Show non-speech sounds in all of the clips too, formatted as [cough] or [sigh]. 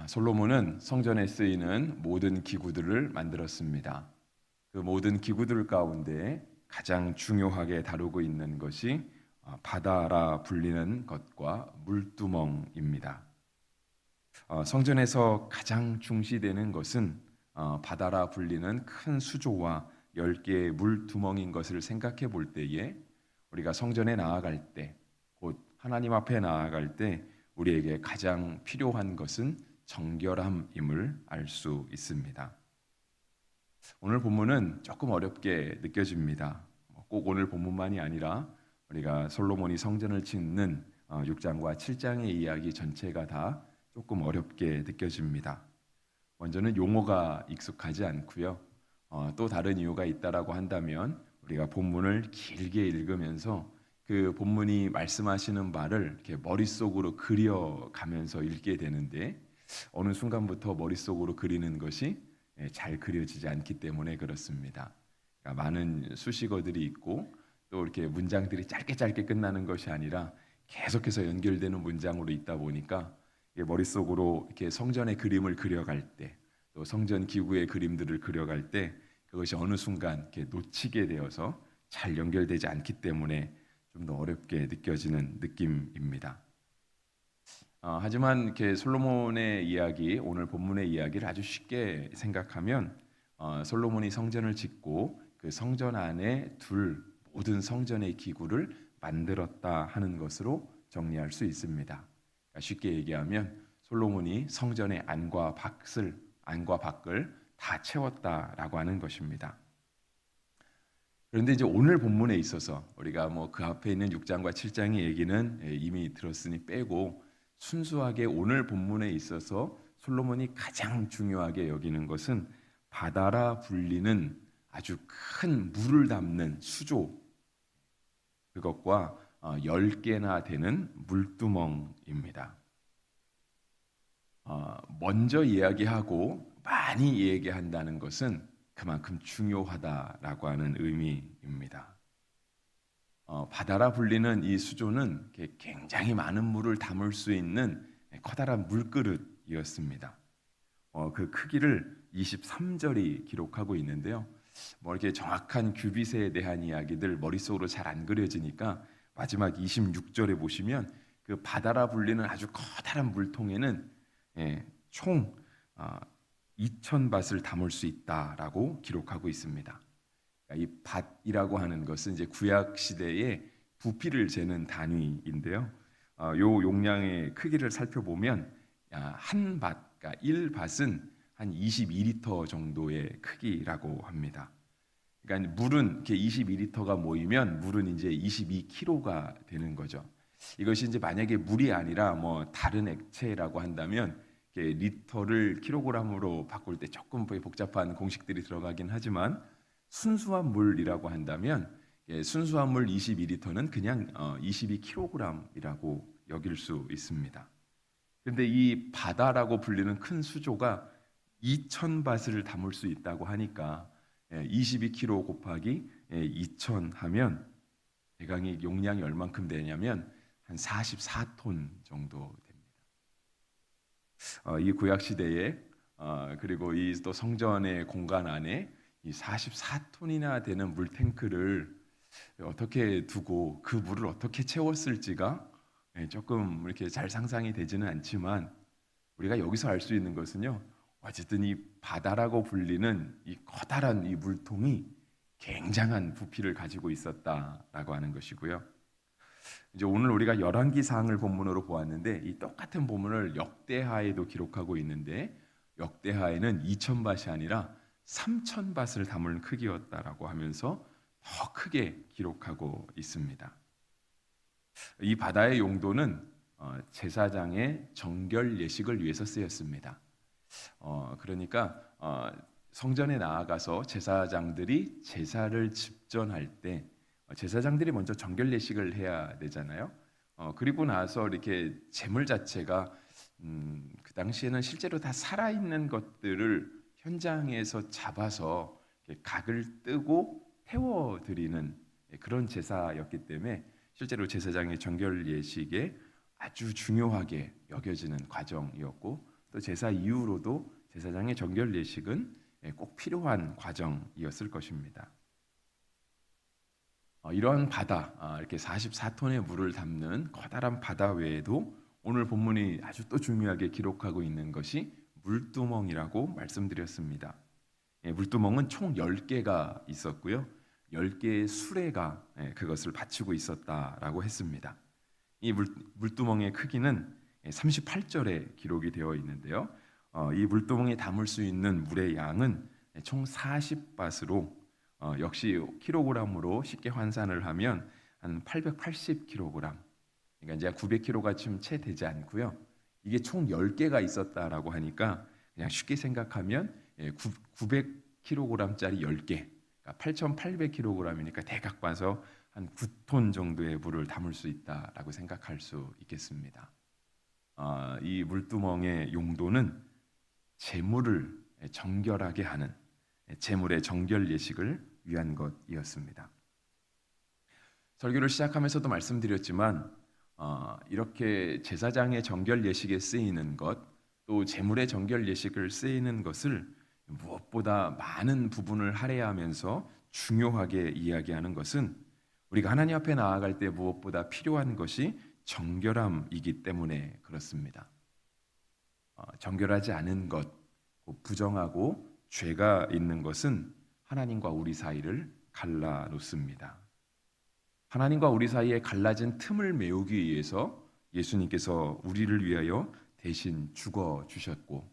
아, 솔로몬은 성전에 쓰이는 모든 기구들을 만들었습니다. 그 모든 기구들 가운데 가장 중요하게 다루고 있는 것이 아, 바다라 불리는 것과 물두멍입니다. 어, 성전에서 가장 중시되는 것은 어, 바다라 불리는 큰 수조와 열 개의 물두멍인 것을 생각해 볼 때에 우리가 성전에 나아갈 때, 곧 하나님 앞에 나아갈 때 우리에게 가장 필요한 것은 정결함임을 알 수 있습니다. 오늘 본문은 조금 어렵게 느껴집니다. 뭐꼭 오늘 본문만이 아니라 우리가 솔로몬이 성전을 짓는 6장과 7장의 이야기 전체가 다 조금 어렵게 느껴집니다. 먼저는 용어가 익숙하지 않고요. 어, 또 다른 이유가 있다라고 한다면 우리가 본문을 길게 읽으면서 그 본문이 말씀하시는 말을 이렇게 머릿속으로 그려가면서 읽게 되는데 어느 순간부터 머릿속으로 그리는 것이 예, 잘 그려지지 않기 때문에 그렇습니다. 그러니까 많은 수식어들이 있고 또 이렇게 문장들이 짧게 짧게 끝나는 것이 아니라 계속해서 연결되는 문장으로 있다 보니까 머릿속으로 이렇게 성전의 그림을 그려갈 때, 또 성전 기구의 그림들을 그려갈 때 그것이 어느 순간 이렇게 놓치게 되어서 잘 연결되지 않기 때문에 좀 더 어렵게 느껴지는 느낌입니다. 어, 하지만 이렇게 솔로몬의 이야기, 오늘 본문의 이야기를 아주 쉽게 생각하면 어, 솔로몬이 성전을 짓고 그 성전 안에 둘 모든 성전의 기구를 만들었다 하는 것으로 정리할 수 있습니다. 그러니까 쉽게 얘기하면 솔로몬이 성전의 안과 밖을 안과 밖을 다 채웠다라고 하는 것입니다. 그런데 이제 오늘 본문에 있어서 우리가 뭐 그 앞에 있는 6장과 7장의 얘기는 예, 이미 들었으니 빼고 순수하게 오늘 본문에 있어서 솔로몬이 가장 중요하게 여기는 것은 바다라 불리는 아주 큰 물을 담는 수조 그것과 어, 열 개나 되는 물두멍입니다. 어, 먼저 이야기하고 많이 얘기한다는 것은 그만큼 중요하다라고 하는 의미입니다. 어, 바다라 불리는 이 수조는 굉장히 많은 물을 담을 수 있는 커다란 물그릇이었습니다. 어, 그 크기를 23절이 기록하고 있는데요. 뭐 이렇게 정확한 규빗에 대한 이야기들 머릿속으로 잘 안 그려지니까 마지막 26절에 보시면 그 바다라 불리는 아주 커다란 물통에는 예, 총 어, 2천 밭을 담을 수 있다라고 기록하고 있습니다. 이 밭이라고 하는 것은 이제 구약 시대의 부피를 재는 단위인데요. 어, 요 용량의 크기를 살펴보면 한 밭, 그러니까 1밭은 한 22리터 정도의 크기라고 합니다. 그러니까 물은 이렇게 22리터가 모이면 물은 이제 22kg가 되는 거죠. 이것이 이제 만약에 물이 아니라 뭐 다른 액체라고 한다면 리터를 킬로그램으로 바꿀 때 조금 복잡한 공식들이 들어가긴 하지만 순수한 물이라고 한다면 순수한 물 22리터는 그냥 22kg이라고 여길 수 있습니다. 그런데 이 바다라고 불리는 큰 수조가 2,000밭을 담을 수 있다고 하니까 22kg 곱하기 2,000 하면 대강의 용량이 얼만큼 되냐면 한 44톤 정도 됩니다. 어, 이 구약 시대에 어, 그리고 이 또 성전의 공간 안에 이 44톤이나 되는 물 탱크를 어떻게 두고 그 물을 어떻게 채웠을지가 예, 조금 이렇게 잘 상상이 되지는 않지만 우리가 여기서 알 수 있는 것은요. 어쨌든 이 바다라고 불리는 이 커다란 이 물통이 굉장한 부피를 가지고 있었다라고 하는 것이고요. 이제 오늘 우리가 열왕기상을 본문으로 보았는데 이 똑같은 본문을 역대하에도 기록하고 있는데 역대하에는 2천 밭이 아니라 3천 밭을 담을 크기였다라고 하면서 더 크게 기록하고 있습니다. 이 바다의 용도는 어, 제사장의 정결 예식을 위해서 쓰였습니다. 어, 그러니까 어, 성전에 나아가서 제사장들이 제사를 집전할 때 어, 제사장들이 먼저 정결 예식을 해야 되잖아요. 어, 그리고 나서 이렇게 제물 자체가 음, 그 당시에는 실제로 다 살아 있는 것들을 현장에서 잡아서 각을 뜨고 태워 드리는 그런 제사였기 때문에 실제로 제사장의 정결 예식에 아주 중요하게 여겨지는 과정이었고 또 제사 이후로도 제사장의 정결 예식은 예, 꼭 필요한 과정이었을 것입니다. 어, 이러한 바다, 아, 이렇게 44톤의 물을 담는 커다란 바다 외에도 오늘 본문이 아주 또 중요하게 기록하고 있는 것이 물두멍이라고 말씀드렸습니다. 예, 물두멍은 총 10개가 있었고요. 10개의 수레가 예, 그것을 받치고 있었다라고 했습니다. 이 물, 물두멍의 크기는 38절에 기록이 되어 있는데요. 어, 이 물두멍에 담을 수 있는 물의 양은 총 40밭으로 어, 역시 킬로그램으로 쉽게 환산을 하면 한 880kg. 그러니까 이제 900kg가 지금 채 되지 않고요. 이게 총 10개가 있었다라고 하니까 그냥 쉽게 생각하면 예, 900kg짜리 10개. 그러니까 8,800kg이니까 대각 봐서 한 9톤 정도의 물을 담을 수 있다라고 생각할 수 있겠습니다. 아, 이 물두멍의 용도는 재물을 정결하게 하는 재물의 정결 예식을 위한 것이었습니다. 설교를 시작하면서도 말씀드렸지만 어, 이렇게 제사장의 정결 예식에 쓰이는 것, 또 재물의 정결 예식을 쓰이는 것을 무엇보다 많은 부분을 할애하면서 중요하게 이야기하는 것은 우리가 하나님 앞에 나아갈 때 무엇보다 필요한 것이 정결함이기 때문에 그렇습니다. 어, 정결하지 않은 것, 부정하고 죄가 있는 것은 하나님과 우리 사이를 갈라 놓습니다. 하나님과 우리 사이에 갈라진 틈을 메우기 위해서 예수님께서 우리를 위하여 대신 죽어 주셨고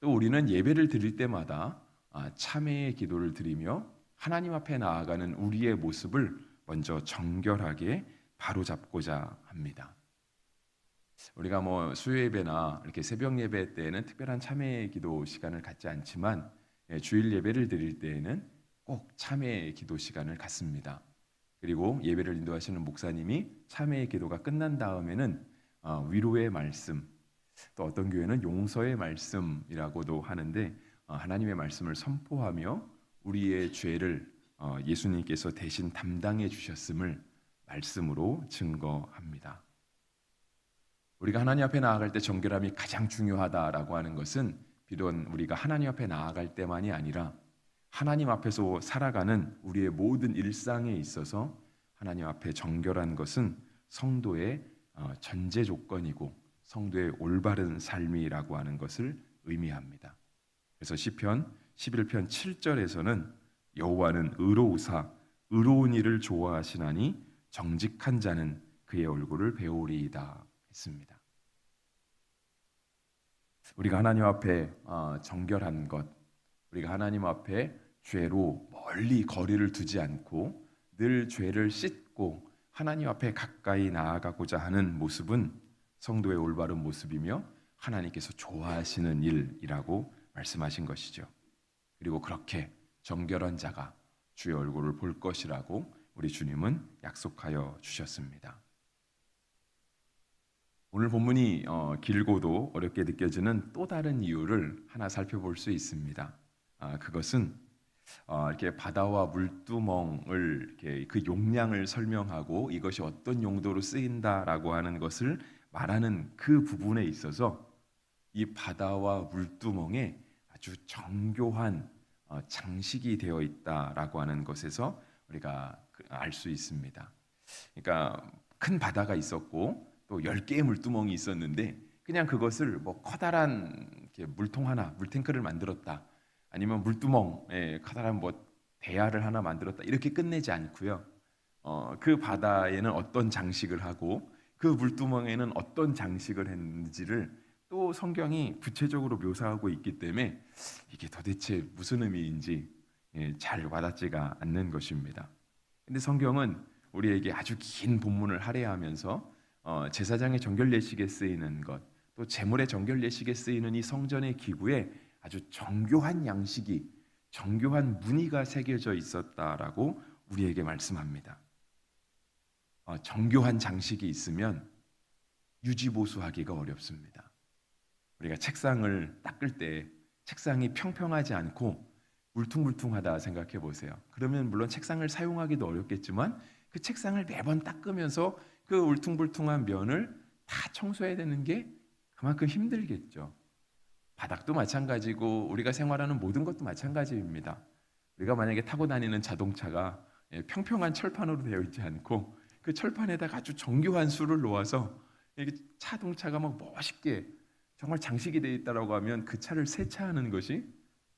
또 우리는 예배를 드릴 때마다 아, 참회의 기도를 드리며 하나님 앞에 나아가는 우리의 모습을 먼저 정결하게 바로잡고자 합니다. 우리가 뭐 수요 예배나 이렇게 새벽 예배 때에는 특별한 참회의 기도 시간을 갖지 않지만 예, 주일 예배를 드릴 때에는 꼭 참회의 기도 시간을 갖습니다. 그리고 예배를 인도하시는 목사님이 참회의 기도가 끝난 다음에는 어, 위로의 말씀, 또 어떤 교회는 용서의 말씀이라고도 하는데 어, 하나님의 말씀을 선포하며 우리의 죄를 어, 예수님께서 대신 담당해 주셨음을 말씀으로 증거합니다. 우리가 하나님 앞에 나아갈 때 정결함이 가장 중요하다라고 하는 것은 비록 우리가 하나님 앞에 나아갈 때만이 아니라 하나님 앞에서 살아가는 우리의 모든 일상에 있어서 하나님 앞에 정결한 것은 성도의 어, 전제 조건이고 성도의 올바른 삶이라고 하는 것을 의미합니다. 그래서 시편 11편 7절에서는 여호와는 의로우사 의로운 일을 좋아하시나니 정직한 자는 그의 얼굴을 배우리이다 했습니다. 우리가 하나님 앞에 어, 정결한 것, 우리가 하나님 앞에 죄로 멀리 거리를 두지 않고 늘 죄를 씻고 하나님 앞에 가까이 나아가고자 하는 모습은 성도의 올바른 모습이며 하나님께서 좋아하시는 일이라고 말씀하신 것이죠. 그리고 그렇게 정결한 자가 주의 얼굴을 볼 것이라고 우리 주님은 약속하여 주셨습니다. 오늘 본문이 어, 길고도 어렵게 느껴지는 또 다른 이유를 하나 살펴볼 수 있습니다. 아, 그것은 어, 이렇게 바다와 물두멍을 이렇게 그 용량을 설명하고 이것이 어떤 용도로 쓰인다라고 하는 것을 말하는 그 부분에 있어서 이 바다와 물두멍에 아주 정교한 어, 장식이 되어 있다라고 하는 것에서 우리가 그알수 있습니다. 그러니까 큰 바다가 있었고 또 10개의 물두멍이 있었는데 그냥 그것을 뭐 커다란 물통 하나, 물탱크를 만들었다. 아니면 물두멍에 커다란 뭐 대야를 하나 만들었다. 이렇게 끝내지 않고요. 어, 그 바다에는 어떤 장식을 하고 그 물두멍에는 어떤 장식을 했는지를 또 성경이 구체적으로 묘사하고 있기 때문에 이게 도대체 무슨 의미인지 예, 잘 와닿지가 않는 것입니다. 근데 성경은 우리에게 아주 긴 본문을 할애하면서 어, 제사장의 정결 예식에 쓰이는 것, 또 제물의 정결 예식에 쓰이는 이 성전의 기구에 아주 정교한 양식이 정교한 무늬가 새겨져 있었다라고 우리에게 말씀합니다. 어, 정교한 장식이 있으면 유지보수하기가 어렵습니다. 우리가 책상을 닦을 때 책상이 평평하지 않고 울퉁불퉁하다 생각해 보세요. 그러면 물론 책상을 사용하기도 어렵겠지만 그 책상을 매번 닦으면서 그 울퉁불퉁한 면을 다 청소해야 되는 게 그만큼 힘들겠죠. 바닥도 마찬가지고 우리가 생활하는 모든 것도 마찬가지입니다. 우리가 만약에 타고 다니는 자동차가 예, 평평한 철판으로 되어 있지 않고 그 철판에다가 아주 정교한 수를 놓아서 이렇게 자동차가 막 멋있게 정말 장식이 되어 있다라고 하면 그 차를 세차하는 것이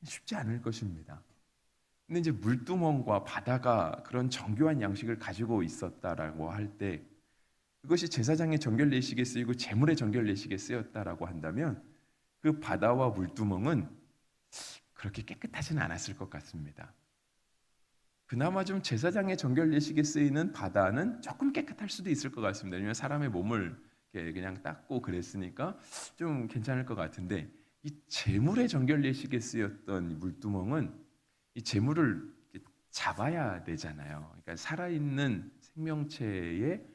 쉽지 않을 것입니다. 근데 이제 물두멍과 바다가 그런 정교한 양식을 가지고 있었다라고 할 때 그것이 제사장의 정결 예식에 쓰이고 제물의 정결 예식에 쓰였다라고 한다면 그 바다와 물두멍은 그렇게 깨끗하지는 않았을 것 같습니다. 그나마 좀 제사장의 정결 예식에 쓰이는 바다는 조금 깨끗할 수도 있을 것 같습니다. 왜냐하면 사람의 몸을 그냥 닦고 그랬으니까 좀 괜찮을 것 같은데 이 제물의 정결 예식에 쓰였던 이 물두멍은 이 이렇게 잡아야 되잖아요. 그러니까 살아있는 생명체에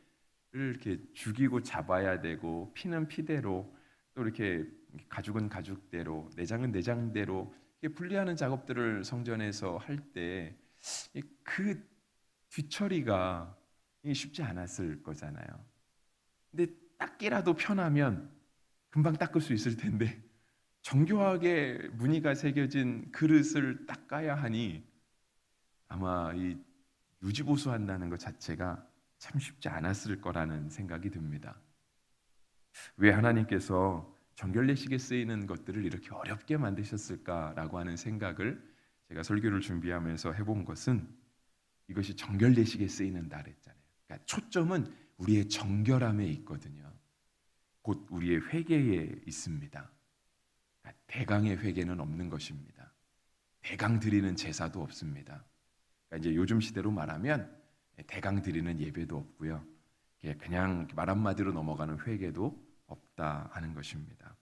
를 이렇게 죽이고 잡아야 되고 피는 피대로 또 이렇게 가죽은 가죽대로 내장은 내장대로 분리하는 작업들을 성전에서 할 때 그 뒤처리가 쉽지 않았을 거잖아요. 근데 닦기라도 편하면 금방 닦을 수 있을 텐데 정교하게 무늬가 새겨진 그릇을 닦아야 하니 아마 이 유지보수 한다는 것 자체가 참 쉽지 않았을 거라는 생각이 듭니다. 왜 하나님께서 정결례식에 쓰이는 것들을 이렇게 어렵게 만드셨을까라고 하는 생각을 제가 설교를 준비하면서 해본 것은 이것이 정결례식에 쓰이는 날 했잖아요. 그러니까 초점은 우리의 정결함에 있거든요. 곧 우리의 회개에 있습니다. 그러니까 대강의 회개는 없는 것입니다. 대강 드리는 제사도 없습니다. 그러니까 이제 요즘 시대로 말하면 대강 드리는 예배도 없고요. 그냥 말 한마디로 넘어가는 회개도 없다 하는 것입니다.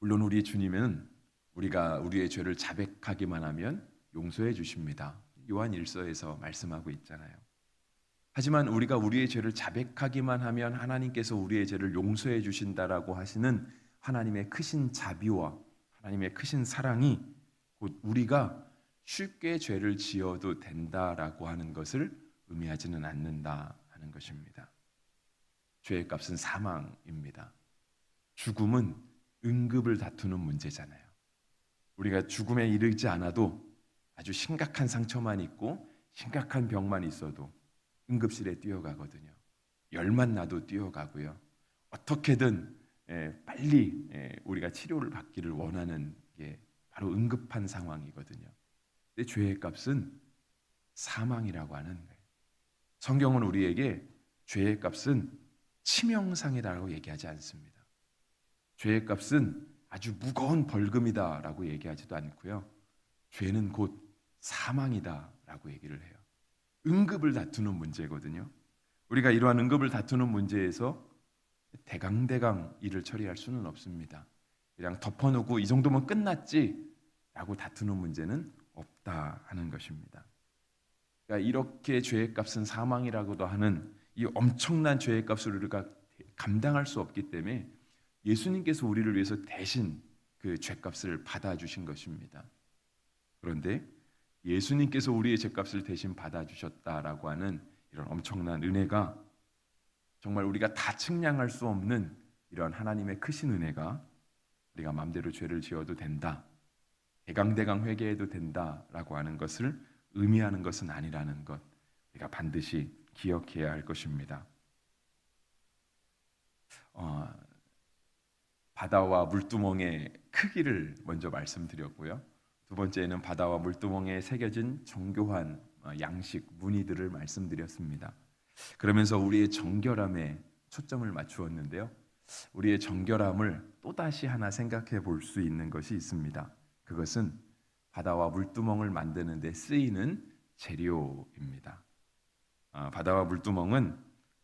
물론 우리 주님은 우리가 우리의 죄를 자백하기만 하면 용서해 주십니다. 요한 1서에서 말씀하고 있잖아요. 하지만 우리가 우리의 죄를 자백하기만 하면 하나님께서 우리의 죄를 용서해 주신다라고 하시는 하나님의 크신 자비와 하나님의 크신 사랑이 곧 우리가 쉽게 죄를 지어도 된다라고 하는 것을 의미하지는 않는다 하는 것입니다. 죄의 값은 사망입니다. 죽음은 응급을 다투는 문제잖아요. 우리가 죽음에 이르지 않아도 아주 심각한 상처만 있고 심각한 병만 있어도 응급실에 뛰어가거든요. 열만 나도 뛰어가고요. 어떻게든 예, 빨리 예, 우리가 치료를 받기를 원하는 게 바로 응급한 상황이거든요. 내 죄의 값은 사망이라고 하는 거예요. 성경은 우리에게 죄의 값은 치명상이라고 얘기하지 않습니다. 죄의 값은 아주 무거운 벌금이다라고 얘기하지도 않고요. 죄는 곧 사망이다라고 얘기를 해요. 응급을 다투는 문제거든요. 우리가 이러한 응급을 다투는 문제에서 대강대강 일을 처리할 수는 없습니다. 그냥 덮어놓고 이 정도면 끝났지라고 다투는 문제는 없다 하는 것입니다. 그러니까 이렇게 죄의 값은 사망이라고도 하는 이 엄청난 죄의 값을 우리가 감당할 수 없기 때문에 예수님께서 우리를 위해서 대신 그 죄값을 받아 주신 것입니다. 그런데 예수님께서 우리의 죄값을 대신 받아 주셨다라고 하는 이런 엄청난 은혜가 정말 우리가 다 측량할 수 없는 이런 하나님의 크신 은혜가 우리가 마음대로 죄를 지어도 된다. 대강대강 회개해도 된다라고 하는 것을 의미하는 것은 아니라는 것 우리가 반드시 기억해야 할 것입니다. 어, 바다와 물두멍의 크기를 먼저 말씀드렸고요. 두 번째는 바다와 물두멍에 새겨진 정교한 어, 양식 무늬들을 말씀드렸습니다. 그러면서 우리의 정결함에 초점을 맞추었는데요. 우리의 정결함을 또 다시 하나 생각해 볼 수 있는 것이 있습니다. 그것은 바다와 물두멍을 만드는 데 쓰이는 재료입니다. 어, 바다와 물두멍은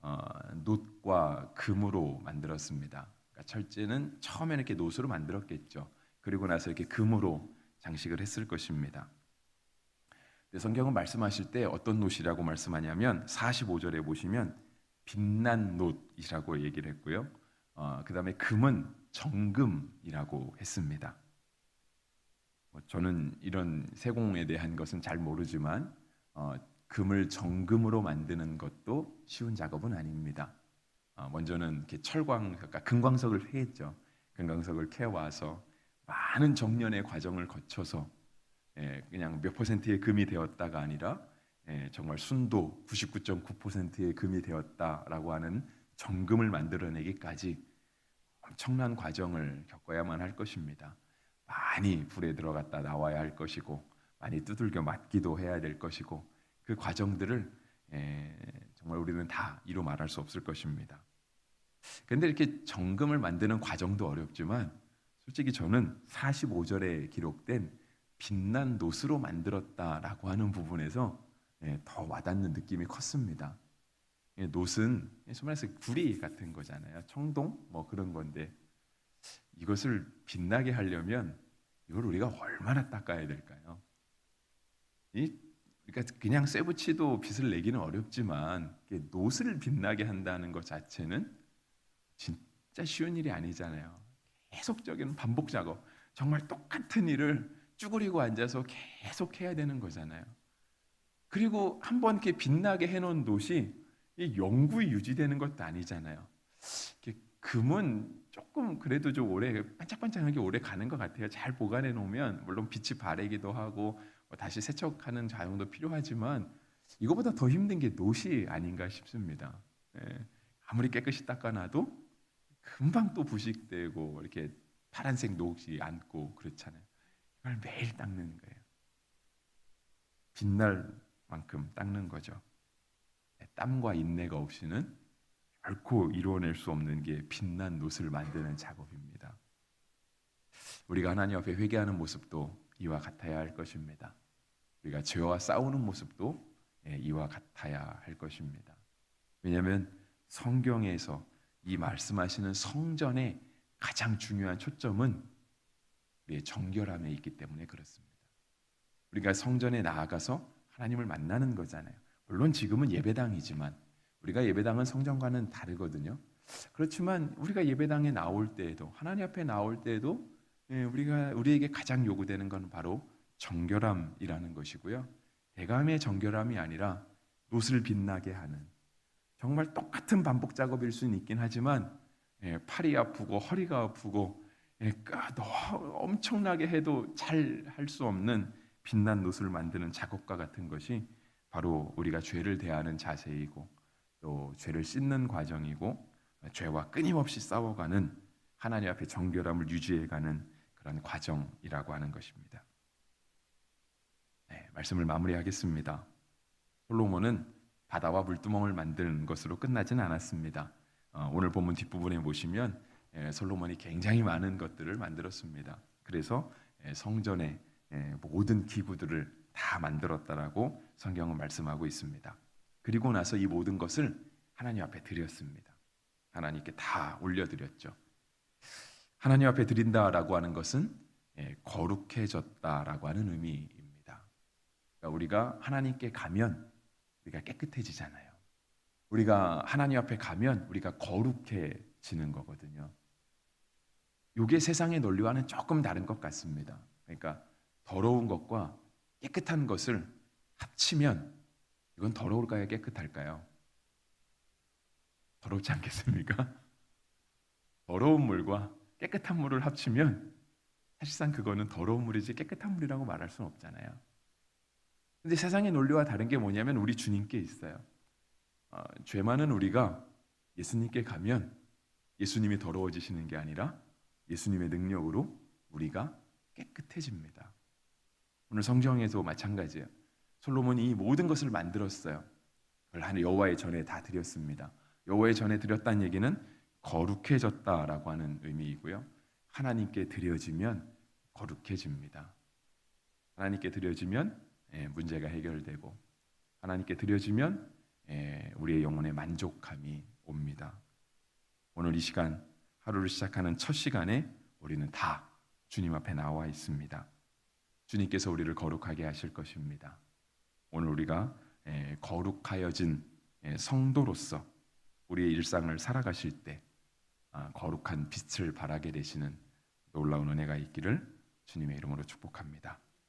어, 놋과 금으로 만들었습니다. 그러니까 철제는 처음에는 이렇게 놋으로 만들었겠죠. 그리고 나서 이렇게 금으로 장식을 했을 것입니다. 성경은 말씀하실 때 어떤 놋이라고 말씀하냐면 45절에 보시면 빛난 놋이라고 얘기를 했고요. 어, 그 다음에 금은 정금이라고 했습니다. 뭐 저는 이런 세공에 대한 것은 잘 모르지만 어, 금을 정금으로 만드는 것도 쉬운 작업은 아닙니다. 어, 먼저는 이렇게 철광, 그러니까 금광석을 캐겠죠. 금광석을 캐와서 많은 정년의 과정을 거쳐서 예, 그냥 몇 퍼센트의 금이 되었다가 아니라 예, 정말 순도 99.9%의 금이 되었다라고 하는 정금을 만들어내기까지 엄청난 과정을 겪어야만 할 것입니다. 많이 불에 들어갔다 나와야 할 것이고 많이 두들겨 맞기도 해야 될 것이고 그 과정들을 에, 정말 우리는 다 이루 말할 수 없을 것입니다. 근데 이렇게 정금을 만드는 과정도 어렵지만 솔직히 저는 45절에 기록된 빛난 노스로 만들었다라고 하는 부분에서 예, 더 와닿는 느낌이 컸습니다. 예, 노스는 소말에서 구리 같은 거잖아요. 청동 뭐 그런 건데 이것을 빛나게 하려면 이걸 우리가 얼마나 닦아야 될까요? 이 그러니까 그냥 쇠붙이도 빛을 내기는 어렵지만 노스를 빛나게 한다는 것 자체는 진짜 쉬운 일이 아니잖아요. 계속적인 반복 작업, 정말 똑같은 일을 쭈그리고 앉아서 계속 해야 되는 거잖아요. 그리고 한 번 이렇게 빛나게 해놓은 돛이 이 영구히 유지되는 것도 아니잖아요. 금은 조금 그래도 좀 오래 반짝반짝하게 오래 가는 것 같아요. 잘 보관해 놓으면 물론 빛이 바래기도 하고 뭐 다시 세척하는 작용도 필요하지만 이거보다 더 힘든 게 돛이 아닌가 싶습니다. 예. 아무리 깨끗이 닦아놔도 금방 또 부식되고 이렇게 파란색 녹이 앉고 그렇잖아요. 이걸 매일 닦는 거예요. 빛날 만큼 닦는 거죠. 땀과 인내가 없이는 결코 이루어낼 수 없는 게 빛난 놋을 만드는 작업입니다. 우리가 하나님 앞에 회개하는 모습도 이와 같아야 할 것입니다. 우리가 죄와 싸우는 모습도 예, 이와 같아야 할 것입니다. 왜냐하면 성경에서 이 말씀하시는 성전의 가장 중요한 초점은 우리의 정결함에 있기 때문에 그렇습니다. 우리가 성전에 나아가서 하나님을 만나는 거잖아요. 물론 지금은 예배당이지만 우리가 예배당은 성전과는 다르거든요. 그렇지만 우리가 예배당에 나올 때에도 하나님 앞에 나올 때에도 예, 우리가 우리에게 가장 요구되는 건 바로 정결함이라는 것이고요. 대감의 정결함이 아니라 놋을 빛나게 하는 정말 똑같은 반복 작업일 수는 있긴 하지만 예, 팔이 아프고 허리가 아프고 예, 너 엄청나게 해도 잘 할 수 없는 빛난 놋을 만드는 작업과 같은 것이 바로 우리가 죄를 대하는 자세이고 또 죄를 씻는 과정이고 죄와 끊임없이 싸워가는 하나님 앞에 정결함을 유지해가는 그런 과정이라고 하는 것입니다. 네, 말씀을 마무리하겠습니다. 솔로몬은 바다와 물두멍을 만드는 것으로 끝나진 않았습니다. 어, 오늘 본문 뒷부분에 보시면 예, 솔로몬이 굉장히 많은 것들을 만들었습니다. 그래서 예, 성전의 예, 모든 기구들을 다 만들었다라고 성경은 말씀하고 있습니다. 그리고 나서 이 모든 것을 하나님 앞에 드렸습니다. 하나님께 다 올려드렸죠. 하나님 앞에 드린다라고 하는 것은 예, 거룩해졌다라고 하는 의미입니다. 그러니까 우리가 하나님께 가면 우리가 깨끗해지잖아요. 우리가 하나님 앞에 가면 우리가 거룩해지는 거거든요. 이게 세상의 논리와는 조금 다른 것 같습니다. 그러니까 더러운 것과 깨끗한 것을 합치면 이건 더러울까요? 깨끗할까요? 더럽지 않겠습니까? [laughs] 더러운 물과 깨끗한 물을 합치면 사실상 그거는 더러운 물이지 깨끗한 물이라고 말할 수는 없잖아요. 근데 세상의 논리와 다른 게 뭐냐면 우리 주님께 있어요. 어, 죄 많은 우리가 예수님께 가면 예수님이 더러워지시는 게 아니라 예수님의 능력으로 우리가 깨끗해집니다. 오늘 성경에도 마찬가지예요. 솔로몬이 이 모든 것을 만들었어요. 그걸 여호와의 전에 다 드렸습니다. 여호와의 전에 드렸다는 얘기는 거룩해졌다라고 하는 의미이고요. 하나님께 드려지면 거룩해집니다. 하나님께 드려지면 예, 문제가 해결되고 하나님께 드려지면 예, 우리의 영혼의 만족함이 옵니다. 오늘 이 시간 하루를 시작하는 첫 시간에 우리는 다 주님 앞에 나와 있습니다. 주님께서 우리를 거룩하게 하실 것입니다. 오늘 우리가 예, 거룩하여진 성도로서 우리의 일상을 살아가실 때 아, 거룩한 빛을 발하게 되시는 놀라운 은혜가 있기를 주님의 이름으로 축복합니다.